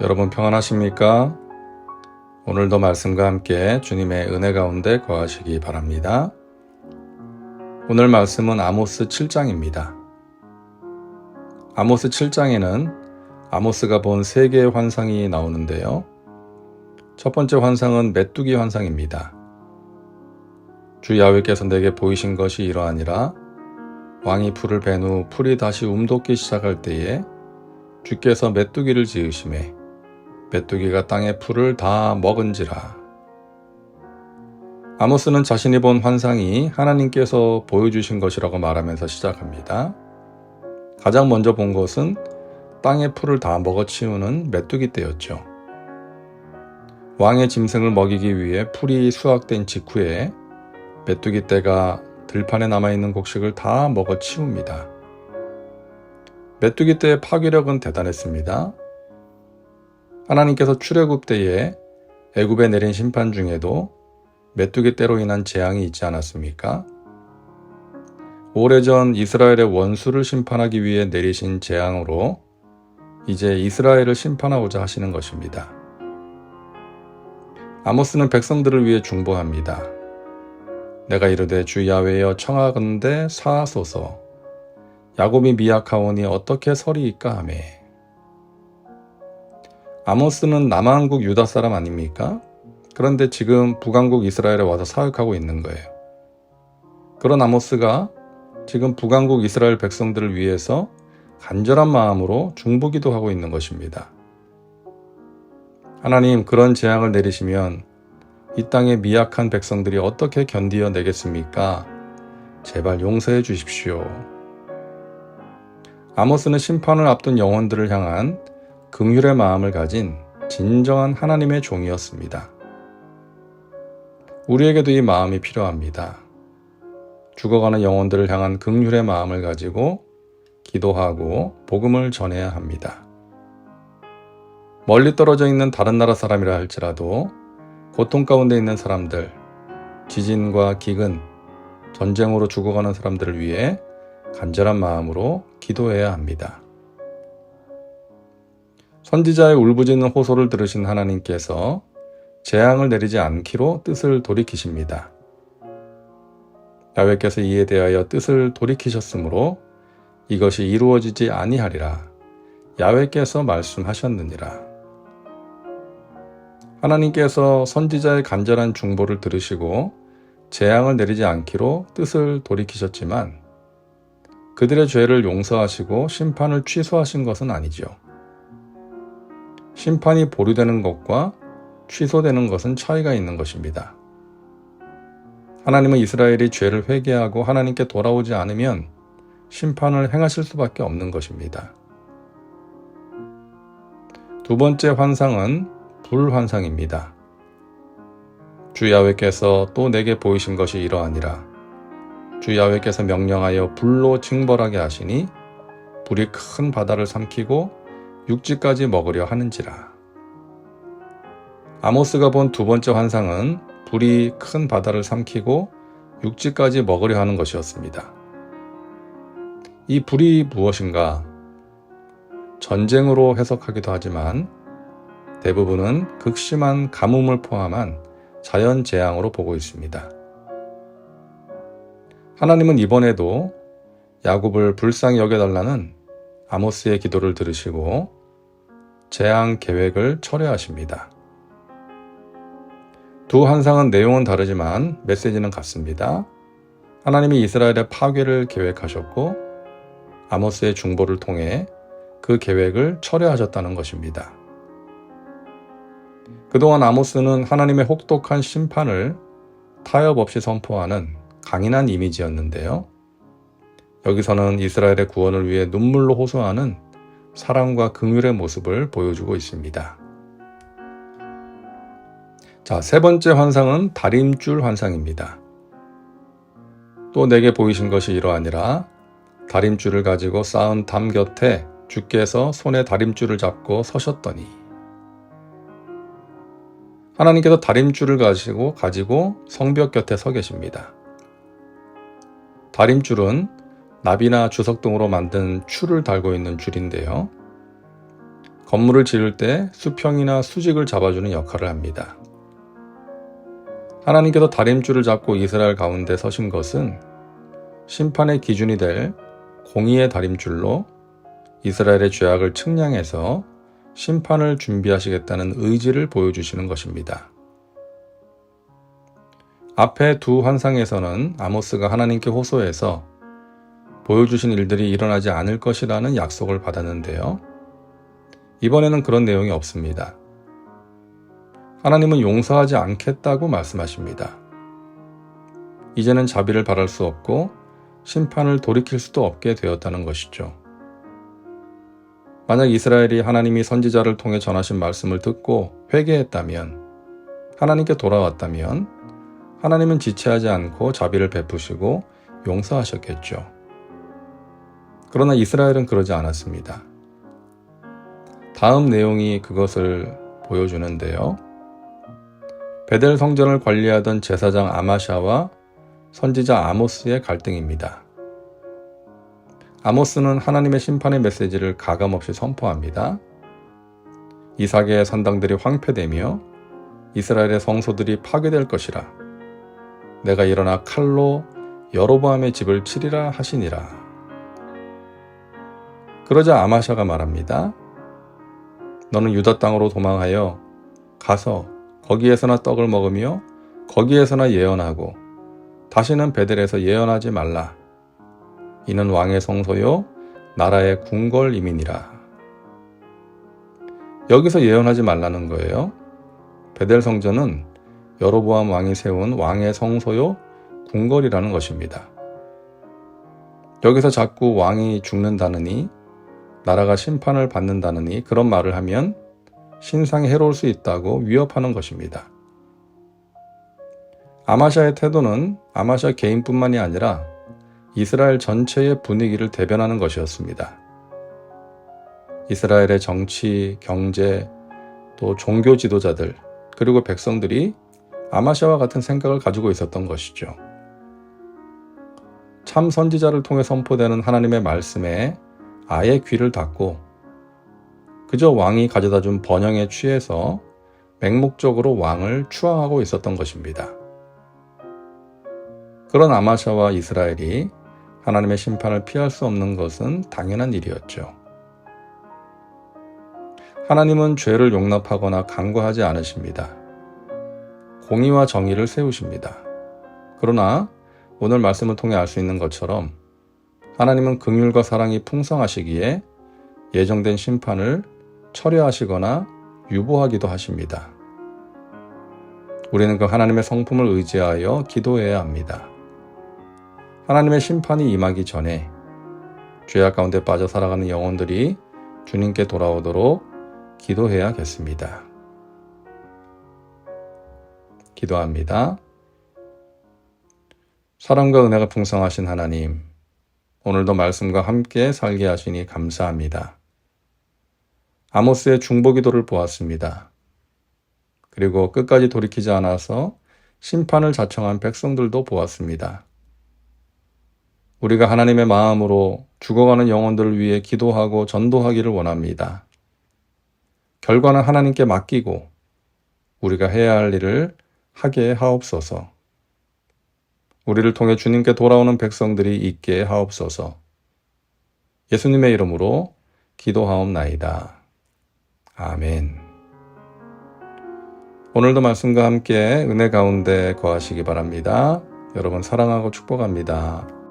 여러분 평안하십니까? 오늘도 말씀과 함께 주님의 은혜 가운데 거하시기 바랍니다. 오늘 말씀은 아모스 7장입니다. 아모스 7장에는 아모스가 본 세 개의 환상이 나오는데요. 첫 번째 환상은 메뚜기 환상입니다. 주 야훼께서 내게 보이신 것이 이러하니라 왕이 풀을 벤 후 풀이 다시 움돋기 시작할 때에 주께서 메뚜기를 지으심에 메뚜기가 땅의 풀을 다 먹은지라. 아모스는 자신이 본 환상이 하나님께서 보여주신 것이라고 말하면서 시작합니다. 가장 먼저 본 것은 땅의 풀을 다 먹어치우는 메뚜기 떼였죠. 왕의 짐승을 먹이기 위해 풀이 수확된 직후에 메뚜기 떼가 들판에 남아있는 곡식을 다 먹어 치웁니다. 메뚜기 떼의 파괴력은 대단했습니다. 하나님께서 출애굽 때에 애굽에 내린 심판 중에도 메뚜기 떼로 인한 재앙이 있지 않았습니까? 오래전 이스라엘의 원수를 심판하기 위해 내리신 재앙으로 이제 이스라엘을 심판하고자 하시는 것입니다. 아모스는 백성들을 위해 중보합니다. 내가 이르되 주 야외여 청하건대 사하소서 야곱이 미약하오니 어떻게 서리이까 하매 아모스는 남한국 유다 사람 아닙니까? 그런데 지금 북왕국 이스라엘에 와서 사역하고 있는 거예요. 그런 아모스가 지금 북왕국 이스라엘 백성들을 위해서 간절한 마음으로 중보기도 하고 있는 것입니다. 하나님 그런 재앙을 내리시면 이 땅의 미약한 백성들이 어떻게 견디어 내겠습니까? 제발 용서해 주십시오. 아모스는 심판을 앞둔 영혼들을 향한 긍휼의 마음을 가진 진정한 하나님의 종이었습니다. 우리에게도 이 마음이 필요합니다. 죽어가는 영혼들을 향한 긍휼의 마음을 가지고 기도하고 복음을 전해야 합니다. 멀리 떨어져 있는 다른 나라 사람이라 할지라도 고통 가운데 있는 사람들, 지진과 기근, 전쟁으로 죽어가는 사람들을 위해 간절한 마음으로 기도해야 합니다. 선지자의 울부짖는 호소를 들으신 하나님께서 재앙을 내리지 않기로 뜻을 돌이키십니다. 야훼께서 이에 대하여 뜻을 돌이키셨으므로 이것이 이루어지지 아니하리라. 야훼께서 말씀하셨느니라. 하나님께서 선지자의 간절한 중보를 들으시고 재앙을 내리지 않기로 뜻을 돌이키셨지만 그들의 죄를 용서하시고 심판을 취소하신 것은 아니죠. 심판이 보류되는 것과 취소되는 것은 차이가 있는 것입니다. 하나님은 이스라엘이 죄를 회개하고 하나님께 돌아오지 않으면 심판을 행하실 수밖에 없는 것입니다. 두 번째 환상은 불환상입니다. 주 야훼께서 또 내게 보이신 것이 이러하니라. 주 야훼께서 명령하여 불로 징벌하게 하시니 불이 큰 바다를 삼키고 육지까지 먹으려 하는지라. 아모스가 본 두 번째 환상은 불이 큰 바다를 삼키고 육지까지 먹으려 하는 것이었습니다. 이 불이 무엇인가? 전쟁으로 해석하기도 하지만 대부분은 극심한 가뭄을 포함한 자연 재앙으로 보고 있습니다. 하나님은 이번에도 야곱을 불쌍히 여겨달라는 아모스의 기도를 들으시고 재앙 계획을 철회하십니다. 두 환상은 내용은 다르지만 메시지는 같습니다. 하나님이 이스라엘의 파괴를 계획하셨고 아모스의 중보를 통해 그 계획을 철회하셨다는 것입니다. 그동안 아모스는 하나님의 혹독한 심판을 타협 없이 선포하는 강인한 이미지였는데요. 여기서는 이스라엘의 구원을 위해 눈물로 호소하는 사랑과 긍휼의 모습을 보여주고 있습니다. 자, 세 번째 환상은 다림줄 환상입니다. 또 내게 보이신 것이 이러하니라 다림줄을 가지고 쌓은 담 곁에 주께서 손에 다림줄을 잡고 서셨더니 하나님께서 다림줄을 가지고 가지고 성벽 곁에 서 계십니다. 다림줄은 나비나 주석 등으로 만든 줄을 달고 있는 줄인데요. 건물을 지을 때 수평이나 수직을 잡아주는 역할을 합니다. 하나님께서 다림줄을 잡고 이스라엘 가운데 서신 것은 심판의 기준이 될 공의의 다림줄로 이스라엘의 죄악을 측량해서 심판을 준비하시겠다는 의지를 보여주시는 것입니다. 앞에 두 환상에서는 아모스가 하나님께 호소해서 보여주신 일들이 일어나지 않을 것이라는 약속을 받았는데요. 이번에는 그런 내용이 없습니다. 하나님은 용서하지 않겠다고 말씀하십니다. 이제는 자비를 바랄 수 없고 심판을 돌이킬 수도 없게 되었다는 것이죠. 만약 이스라엘이 하나님이 선지자를 통해 전하신 말씀을 듣고 회개했다면, 하나님께 돌아왔다면, 하나님은 지체하지 않고 자비를 베푸시고 용서하셨겠죠. 그러나 이스라엘은 그러지 않았습니다. 다음 내용이 그것을 보여주는데요. 베델 성전을 관리하던 제사장 아마샤와 선지자 아모스의 갈등입니다. 아모스는 하나님의 심판의 메시지를 가감없이 선포합니다. 이삭의 산당들이 황폐되며 이스라엘의 성소들이 파괴될 것이라. 내가 일어나 칼로 여로보암의 집을 치리라 하시니라. 그러자 아마샤가 말합니다. 너는 유다 땅으로 도망하여 가서 거기에서나 떡을 먹으며 거기에서나 예언하고 다시는 베델에서 예언하지 말라. 이는 왕의 성소요 나라의 궁궐임이니라. 여기서 예언하지 말라는 거예요. 베델 성전은 여로보암 왕이 세운 왕의 성소요 궁궐이라는 것입니다. 여기서 자꾸 왕이 죽는다느니 나라가 심판을 받는다느니 그런 말을 하면 신상이 해로울 수 있다고 위협하는 것입니다. 아마샤의 태도는 아마샤 개인뿐만이 아니라 이스라엘 전체의 분위기를 대변하는 것이었습니다. 이스라엘의 정치, 경제, 또 종교 지도자들, 그리고 백성들이 아마샤와 같은 생각을 가지고 있었던 것이죠. 참 선지자를 통해 선포되는 하나님의 말씀에 아예 귀를 닫고 그저 왕이 가져다 준 번영에 취해서 맹목적으로 왕을 추앙하고 있었던 것입니다. 그런 아마샤와 이스라엘이 하나님의 심판을 피할 수 없는 것은 당연한 일이었죠. 하나님은 죄를 용납하거나 간과하지 않으십니다. 공의와 정의를 세우십니다. 그러나 오늘 말씀을 통해 알 수 있는 것처럼 하나님은 긍휼과 사랑이 풍성하시기에 예정된 심판을 철회하시거나 유보하기도 하십니다. 우리는 그 하나님의 성품을 의지하여 기도해야 합니다. 하나님의 심판이 임하기 전에 죄악 가운데 빠져 살아가는 영혼들이 주님께 돌아오도록 기도해야겠습니다. 기도합니다. 사랑과 은혜가 풍성하신 하나님, 오늘도 말씀과 함께 살게 하시니 감사합니다. 아모스의 중보 기도를 보았습니다. 그리고 끝까지 돌이키지 않아서 심판을 자청한 백성들도 보았습니다. 우리가 하나님의 마음으로 죽어가는 영혼들을 위해 기도하고 전도하기를 원합니다. 결과는 하나님께 맡기고 우리가 해야 할 일을 하게 하옵소서. 우리를 통해 주님께 돌아오는 백성들이 있게 하옵소서. 예수님의 이름으로 기도하옵나이다. 아멘. 오늘도 말씀과 함께 은혜 가운데 거하시기 바랍니다. 여러분 사랑하고 축복합니다.